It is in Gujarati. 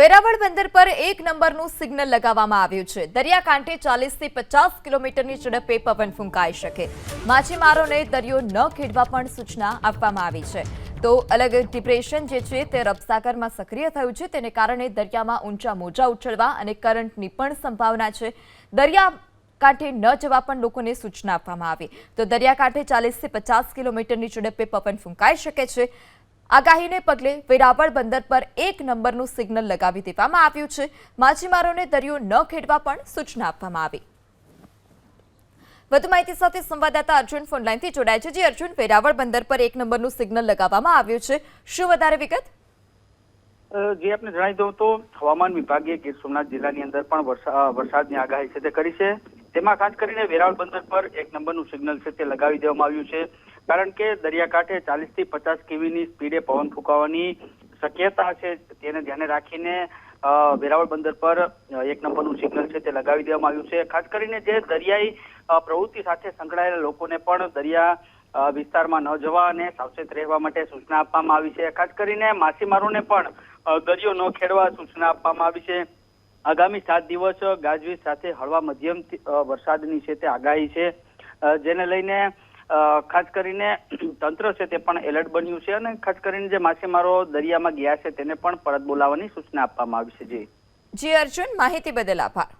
વેરાવળ બંદર પર એક નંબરનું સિગ્નલ લગાવવામાં આવ્યું છે. દરિયાકાંઠે ચાલીસથી પચાસ કિલોમીટરની ઝડપે પવન ફૂંકાઈ શકે. માછીમારોને દરિયો ન ખેડવા પણ સૂચના આપવામાં આવી છે. તો અલગ ડિપ્રેશન જે છે તે રબસાગરમાં સક્રિય થયું છે. તેને કારણે દરિયામાં ઊંચા મોજા ઉછળવા અને કરંટની પણ સંભાવના છે. દરિયા કાંઠે ન જવા પણ લોકોને સૂચના આપવામાં આવી. તો દરિયાકાંઠે ચાલીસથી પચાસ કિલોમીટરની ઝડપે પવન ફૂંકાઈ શકે છે. આગાહીને પગલે વેરાવળ બંદર પર એક નંબરનું સિગ્નલ લગાવી દેવામાં આવ્યું છે. માછીમારોને દરિયો ન ખેડવા પણ સૂચના આપવામાં આવી. વધુ માહિતી સાથે સંવાદદાતા અર્જુન ફોનલાઈનથી જોડાય છે. જે અર્જુન, વેરાવળ બંદર પર એક નંબરનું સિગ્નલ લગાવવામાં આવ્યું છે. શું વધારે વિગત? જે આપને જણાવી દઉં તો હવામાન વિભાગે ગીર સોમનાથ જિલ્લાની અંદર પણ વરસાદની આગાહી છે તે કરી છે. તેમાં ખાસ કરીને વેરાવળ બંદર પર એક નંબરનું સિગ્નલ છે તે લગાવી દેવામાં આવ્યું છે. કારણ કે દરિયાકાંઠે ચાલીસથી પચાસ કેવીની સ્પીડે પવન ફૂંકાવાની શક્યતા છે, તેને ધ્યાને રાખીને વેરાવળ બંદર પર એક નંબરનું સિગ્નલ છે તે લગાવી દેવામાં આવ્યું છે. ખાસ કરીને જે દરિયાઈ પ્રવૃત્તિ સાથે સંકળાયેલા લોકોને પણ દરિયા વિસ્તારમાં ન જવા અને સાવચેત રહેવા માટે સૂચના આપવામાં આવી છે. ખાસ કરીને માછીમારોને પણ દરિયો ન ખેડવા સૂચના આપવામાં આવી છે. આગામી સાત દિવસ ગાજવીજ સાથે હળવા મધ્યમ વરસાદની છે તે આગાહી છે. જેને લઈને ખાસ કરીને તંત્ર છે તે પણ એલર્ટ બન્યું છે અને ખાસ કરીને જે માછીમારો દરિયામાં ગયા છે તેને પણ પરત બોલાવવાની સૂચના આપવામાં આવી છે. જી. જી અર્જુન, માહિતી બદલ આભાર.